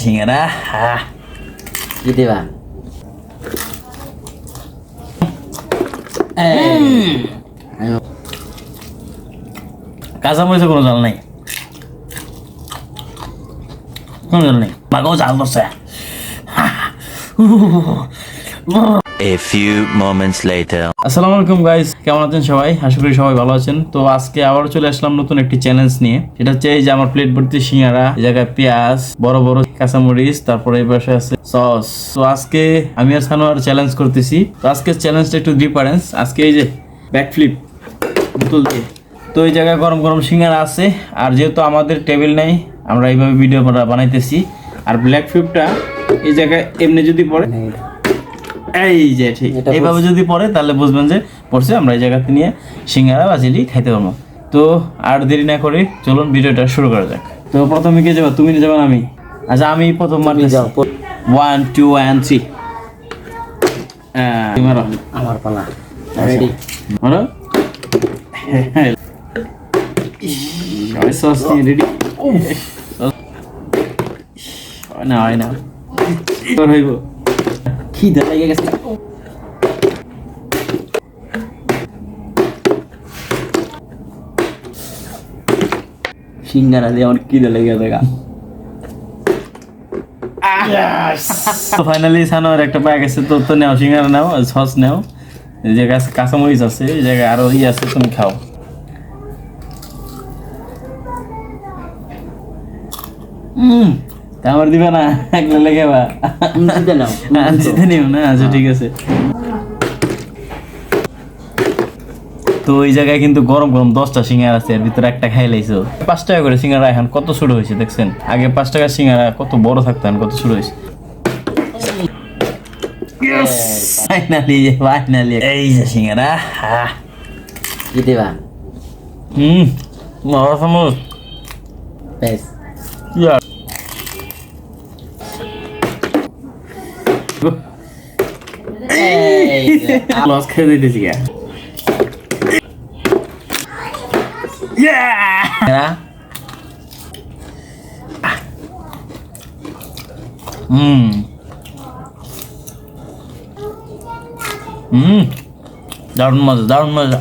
সিঙ্গারা হা কি দিবা এই, কাঁচা মরিচে কোনো জাল নাই। কোনো জাল নেই। মাকেও জাল ধরছে। A few moments later. আসসালামু আলাইকুম গাইস কেমন আছেন সবাই? আশা করি সবাই ভালো আছেন। তো আজকে আবার চলে আসলাম নতুন একটি চ্যালেঞ্জ নিয়ে। সেটা হচ্ছে এই যে আমার প্লেট ভর্তি সিঙ্গারা, এই জায়গায় পেঁয়াজ, বড় বড় কাঁচামরিচ, তারপরে এই পাশে আছে সস তো আজকে আমি আর সানোয়ার চ্যালেঞ্জ করতেছি। তো আজকে চ্যালেঞ্জটা একটু ডিফারেন্স আজকে এই যে ব্যাক ফ্লিপ বোতল দিয়ে। তো এই জায়গায় গরম গরম সিঙ্গারা আছে। আর যেহেতু আমাদের টেবিল নেই, আমরা এইভাবে ভিডিও বানাইতেছি। আর ব্ল্যাক ফ্লিপটা এই জায়গায় এমনি যদি পড়ে এই যে ঠিক। এইভাবে যদি পড়ে তাহলে বুঝবেন যে পড়ছে আমরা এই জায়গাতে নিয়ে সিঙ্গারা বা জিলি খাইতে পারব। তো আর দেরি না করে চলুন ভিডিওটা শুরু করা যাক। তো প্রথমে কে যাবা? তুমি যাবে না আমি? আচ্ছা আমি প্রথম মারতে যাও, ওয়ান টু ওয়ান থ্রি মারো। আমার পালা। রেডি মারো। সস নিয়ে রেডি হয় না হয় না। হইব। খিদে লেগে গেছে সিঙ্গারা দিয়ে আমার খিদে লেগে দেখা তো ফাইনালি সানোয়ার একটা পায়ে গেছে তো তো নেও সিঙ্গারা নাও সস নেও এই জায়গায় আছে কাঁচামরিচ আছে এই জায়গায় আরও ই আছে তুমি খাও হুম আমার দিবে না একলা লেগে বা জিতে নাও। না আচ্ছা ঠিক আছে। তো ওই জায়গায় কিন্তু গরম গরম দশটা সিঙ্গারা আছে এর ভিতরে একটা খাই লাইছো। পাঁচ টাকা করে সিঙ্গারা এখন কত ছোট হয়েছে দেখছেন? আগে পাঁচ টাকার সিঙ্গারা কত বড় থাকতো এখন কত ছোট হয়েছে। ফাইনালি ফাইনালি এই যে সিঙ্গারা হা। কি দিবা? হুম চামচ বেশ। লস খেয়ে দিতেছি! হুম হুম দারুণ মজা দারুণ মজা।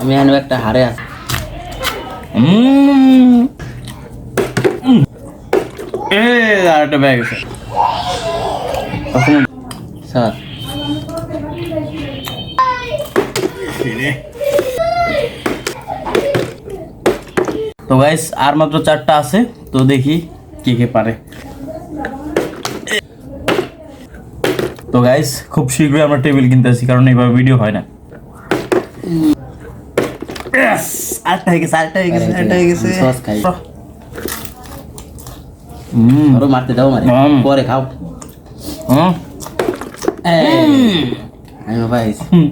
আমি একটা হারে আছে হুম এ আর একটা ব্যাগ আছে স্যার তো গাইস আর মাত্র চারটা আছে তো দেখি কে কে পারে তো গাইস খুব শীঘ্রই আমরা টেবিল কিনতেছি কারণ এইভাবে ভিডিও হয় না Yes! আরেকটা হয়ে গেছে আরেকটা হয়ে গেছে আরেকটা হয়ে গেছে সস খাই হুম আরও মারতে দাও মারে হুম। পরে খাও হুম এই আমি ভাই হুম।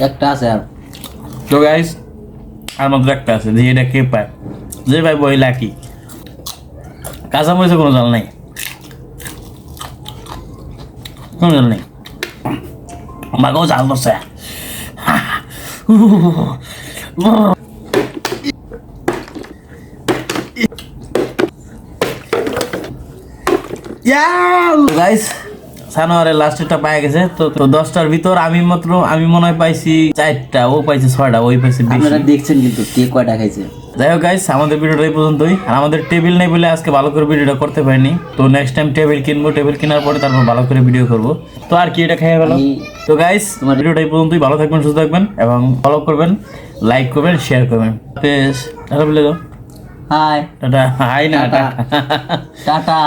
একটা আছে আর তো গাইস আর মাত্র একটা আছে যে এটা কে পায় যে ভাই বই লাকি কাঁচা মরিচে কোনো জাল নাই কোনো জাল নেই আমাকেও জাল ধরছে গাইস সানোয়ারের লাস্টেরটা পায়ে গেছে তো তো দশটার ভিতর আমি মাত্র আমি মনে হয় পাইছি চারটা ও পাইছে ছয়টা ওই পাইছে আপনারা দেখছেন কিন্তু কে কয়টা খাইছে। যাই হোক গাইস আমাদের ভিডিওটা এই পর্যন্তই। আর আমাদের টেবিল নেই বলে আজকে ভালো করে ভিডিওটা করতে পারিনি। তো নেক্সট টাইম টেবিল কিনবো টেবিল কেনার পরে তারপর ভালো করে ভিডিও করব। তো আর কি এটা খেয়ে গেল তো গাইস তোমার ভিডিওটা এই পর্যন্তই। ভালো থাকবেন সুস্থ থাকবেন এবং ফলো করবেন লাইক করবেন শেয়ার করবেন। বেশ টাটা বলে দাও। Hi tata. হাই না টাটা। টাটা। টাটা।